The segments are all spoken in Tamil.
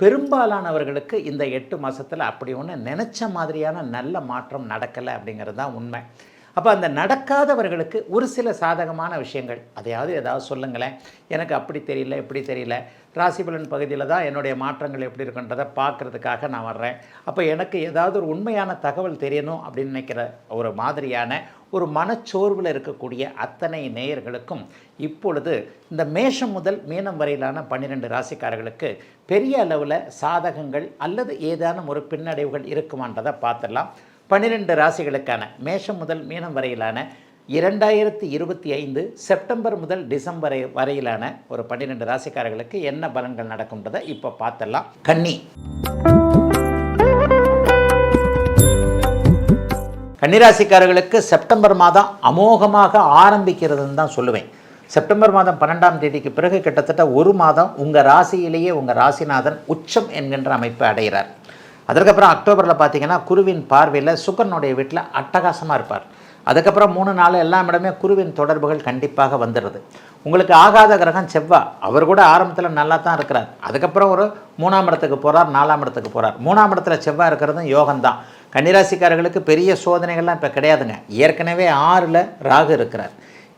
பெரும்பாலானவர்களுக்கு இந்த எட்டு மாதத்தில் அப்படி ஒன்று நினச்ச மாதிரியான நல்ல மாற்றம் நடக்கலை அப்படிங்கிறது தான் உண்மை. அப்போ அந்த நடக்காதவர்களுக்கு ஒரு சில சாதகமான விஷயங்கள். அதையாவது ஏதாவது சொல்லுங்களேன். எனக்கு அப்படி தெரியல இப்படி தெரியல. ராசிபலன் பகுதியில் தான் என்னுடைய மாற்றங்கள் எப்படி இருக்குன்றதை பார்க்குறதுக்காக நான் வர்றேன். அப்போ எனக்கு ஏதாவது ஒரு உண்மையான தகவல் தெரியணும் அப்படின்னு நினைக்கிற ஒரு மாதிரியான ஒரு மனச்சோர்வில் இருக்கக்கூடிய அத்தனை நேயர்களுக்கும் இப்பொழுது இந்த மேஷம் முதல் மீனம் வரையிலான பன்னிரெண்டு ராசிக்காரர்களுக்கு பெரிய அளவில் சாதகங்கள் அல்லது ஏதானும் ஒரு பின்னடைவுகள் இருக்குமான்றதை பார்த்துடலாம். பன்னிரெண்டு ராசிகளுக்கான மேஷம் முதல் மீனம் வரையிலான இரண்டாயிரத்தி இருபத்தி ஐந்து செப்டம்பர் முதல் டிசம்பர் வரையிலான ஒரு பன்னிரெண்டு ராசிக்காரர்களுக்கு என்ன பலன்கள் நடக்கும்ன்றதை இப்போ பார்த்தலாம் கன்னி. கன்னிராசிக்காரர்களுக்கு செப்டம்பர் மாதம் அமோகமாக ஆரம்பிக்கிறதுன்னு தான் சொல்லுவேன். செப்டம்பர் மாதம் பன்னெண்டாம் தேதிக்கு பிறகு கிட்டத்தட்ட ஒரு மாதம் உங்கள் ராசியிலேயே உங்கள் ராசிநாதன் உச்சம் என்கின்ற அமைப்பை அடைகிறார். அதுக்கப்புறம் அக்டோபரில் பார்த்தீங்கன்னா குருவின் பார்வையில் சுக்கரனுடைய வீட்டில் அட்டகாசமாக இருப்பார். அதுக்கப்புறம் மூணு நாள் எல்லா இடமே குருவின் தொடர்புகள் கண்டிப்பாக வந்துடுது. உங்களுக்கு ஆகாத கிரகம் செவ்வாய் அவர் கூட ஆரம்பத்தில் நல்லா தான் இருக்கிறார். அதுக்கப்புறம் ஒரு மூணாம் இடத்துக்கு போகிறார் நாலாம் இடத்துக்கு போகிறார் மூணாம் இடத்துல செவ்வாய் இருக்கிறதும் யோகம்தான். கன்னிராசிக்காரர்களுக்கு பெரிய சோதனைகள்லாம் இப்போ கிடையாதுங்க. ஏற்கனவே ஆறில் ராகு இருக்கிறார்.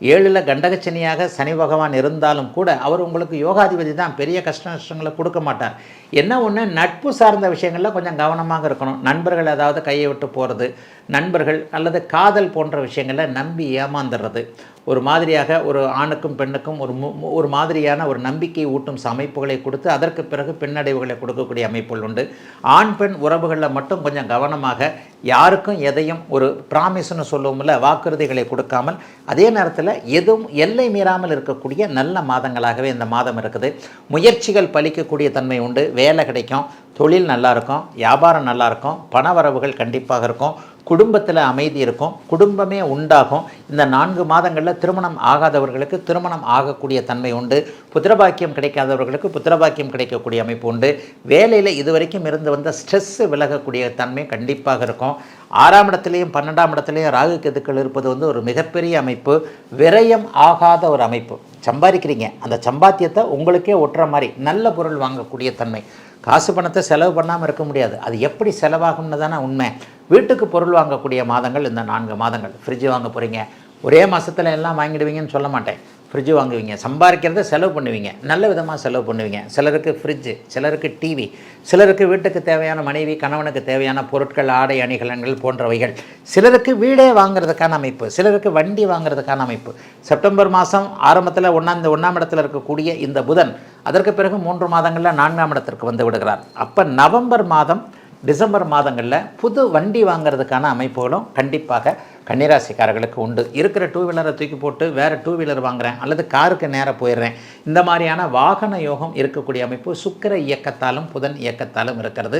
ஏழில் கண்டகச்சனியாக சனி பகவான் இருந்தாலும் கூட அவர் உங்களுக்கு யோகாதிபதி தான். பெரிய கஷ்ட நஷ்டங்களை கொடுக்க மாட்டார். என்ன ஒன்று நட்பு சார்ந்த விஷயங்களில் கொஞ்சம் கவனமாக இருக்கணும். நண்பர்கள் ஏதாவது கையை விட்டு போகிறது நண்பர்கள் அல்லது காதல் போன்ற விஷயங்களை நம்பி ஏமாந்துடுறது ஒரு மாதிரியாக ஒரு ஆணுக்கும் பெண்ணுக்கும் ஒரு மு- ஒரு மாதிரியான ஒரு நம்பிக்கை ஊட்டும் அமைப்புகளை கொடுத்து அதற்கு பிறகு பின்னடைவுகளை கொடுக்கக்கூடிய அமைப்புகள் உண்டு. ஆண் பெண் உறவுகளில் மட்டும் கொஞ்சம் கவனமாக யாருக்கும் எதையும் ஒரு ப்ராமிஸ்னு சொல்லுவோம்ல வாக்குறுதிகளை கொடுக்காமல் அதே நேரத்தில் எதுவும் எல்லை மீறாமல் இருக்கக்கூடிய நல்ல மாதங்களாகவே இந்த மாதம் இருக்குது. முயற்சிகள் பலிக்கக்கூடிய தன்மை உண்டு. வேலை கிடைக்கும் தொழில் நல்லா இருக்கும் வியாபாரம் நல்லாயிருக்கும் பண வரவுகள் கண்டிப்பாக இருக்கும். குடும்பத்தில் அமைதி இருக்கும் குடும்பமே உண்டாகும். இந்த நான்கு மாதங்களில் திருமணம் ஆகாதவர்களுக்கு திருமணம் ஆகக்கூடிய தன்மை உண்டு. புத்திரபாக்கியம் கிடைக்காதவர்களுக்கு புத்திரபாக்கியம் கிடைக்கக்கூடிய அமைப்பு உண்டு. வேலையில் இதுவரைக்கும் இருந்து வந்த ஸ்ட்ரெஸ்ஸு விலகக்கூடிய தன்மை கண்டிப்பாக இருக்கும். ஆறாம் இடத்துலையும் பன்னெண்டாம் இடத்துலையும் ராகு கேதுக்கள் இருப்பது வந்து ஒரு மிகப்பெரிய அமைப்பு. விரயம் ஆகாத ஒரு அமைப்பு. சம்பாதிக்கிறீங்க. அந்த சம்பாத்தியத்தை உங்களுக்கே ஒட்டுற மாதிரி நல்ல பொருள் வாங்கக்கூடிய தன்மை. காசு பணத்தை செலவு பண்ணாமல் இருக்க முடியாது. அது எப்படி செலவாகும்னு தானே உண்மை. வீட்டுக்கு பொருள் வாங்கக்கூடிய மாதங்கள் இந்த நான்கு மாதங்கள். ஃப்ரிட்ஜ் வாங்க போகிறீங்க ஒரே மாதத்தில் எல்லாம் வாங்கிடுவீங்கன்னு சொல்ல மாட்டேன். ஃப்ரிட்ஜ் வாங்குவீங்க. சம்பாதிக்கிறத செலவு பண்ணுவீங்க. நல்ல விதமாக செலவு பண்ணுவீங்க. சிலருக்கு ஃப்ரிட்ஜு சிலருக்கு டிவி சிலருக்கு வீட்டுக்கு தேவையான மனைவி கணவனுக்கு தேவையான பொருட்கள் ஆடை அணிகலன்கள் போன்றவைகள். சிலருக்கு வீடே வாங்குறதுக்கான அமைப்பு. சிலருக்கு வண்டி வாங்குறதுக்கான அமைப்பு. செப்டம்பர் மாதம் ஆரம்பத்தில் ஒன்றாம் இந்த ஒன்றாம் இடத்துல இருக்கக்கூடிய இந்த புதன் அதற்கு பிறகு மூன்று மாதங்களில் நான்காம் இடத்திற்கு வந்து விடுகிறார். அப்போ நவம்பர் மாதம் டிசம்பர் மாதங்களில் புது வண்டி வாங்குறதுக்கான அமைப்புகளும் கண்டிப்பாக கன்னிராசிக்காரர்களுக்கு உண்டு. இருக்கிற டூ வீலரை தூக்கி போட்டு வேறு டூ வீலர் வாங்குறேன் அல்லது காருக்கு நேராக போயிடுறேன். இந்த மாதிரியான வாகன யோகம் இருக்கக்கூடிய அமைப்பு சுக்கிர இயக்கத்தாலும் புதன் இயக்கத்தாலும் இருக்கிறது.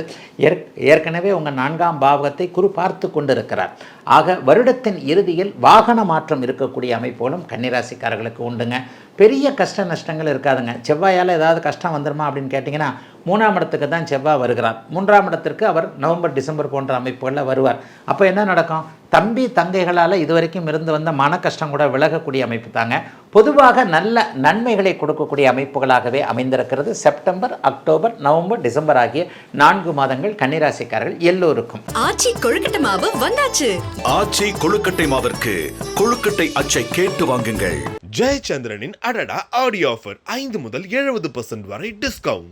ஏற்கனவே உங்கள் நான்காம் பாவகத்தை குரு பார்த்து கொண்டு இருக்கிறார் ஆக வருடத்தின் இறுதியில் வாகன மாற்றம் இருக்கக்கூடிய அமைப்புகளும் கன்னிராசிக்காரர்களுக்கு உண்டுங்க. பெரிய கஷ்ட நஷ்டங்கள் இருக்காதுங்க. செவ்வாயால் ஏதாவது கஷ்டம் வந்துருமா அப்படின்னு கேட்டிங்கன்னா மூணாம் இடத்துக்கு தான் செவ்வாய் வருகிறார். மூன்றாம் இடத்திற்கு அவர் நவம்பர் டிசம்பர் போன்ற அமைப்புகளில் வருவார். அப்போ என்ன நடக்கும்? தம்பி தங்கைகளால் இதுவரைக்கும் இருந்து வந்த மன கஷ்டம் கூட விலகக்கூடிய அமைப்பு தாங்க. பொதுவாக நல்ல நன்மைகளை கொடுக்கக்கூடிய அமைப்புகளாகவே அமைந்திருக்கிறது. செப்டம்பர் அக்டோபர் நவம்பர் டிசம்பர் ஆகிய நான்கு மாதங்கள் கன்னிராசிக்காரர்கள் எல்லோருக்கும். ஆச்சி கொழுக்கட்டை மாவு வந்தாச்சு. ஆச்சி கொழுக்கட்டை மாவிற்கு கொழுக்கட்டை அச்சை கேட்டு வாங்குங்கள். ஜெயச்சந்திரனின் அடடா ஆடியோ ஆஃபர் ஐந்து முதல் எழுபது பர்சன்ட் வரை டிஸ்கவுண்ட்